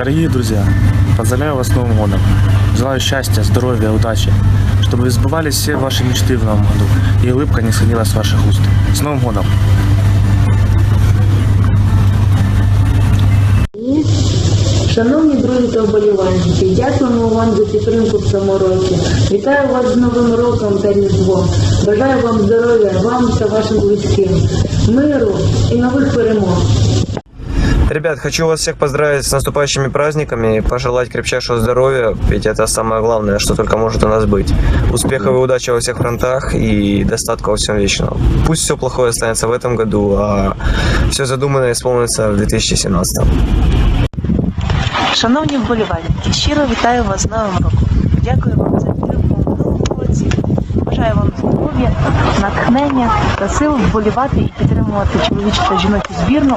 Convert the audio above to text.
Дорогие друзья, поздравляю вас с Новым годом. Желаю счастья, здоровья, удачи, чтобы сбывались все ваши мечты в новом году и улыбка не сходила с ваших уст. С Новым годом! Шановні друзі та вболівальники, дякуємо вам за підтримку в цьому році. Вітаю вас з Новим роком та Різдвом. Бажаю вам здоров'я, вам та вашим близьким, миру і нових перемог. Ребят, хочу вас всех поздравить с наступающими праздниками и пожелать крепчайшего здоровья, ведь это самое главное, что только может у нас быть. Успехов и удачи во всех фронтах и достатка во всем вечного. Пусть все плохое останется в этом году, а все задуманное исполнится в 2017. Шановні вболівальники, щиро вітаю вас з Новим роком. Дякую вам за підтримку в минулому році. Бажаю вам здоров'я, натхнення та сил вболівати і підтримувати чоловічу та жіночу збірну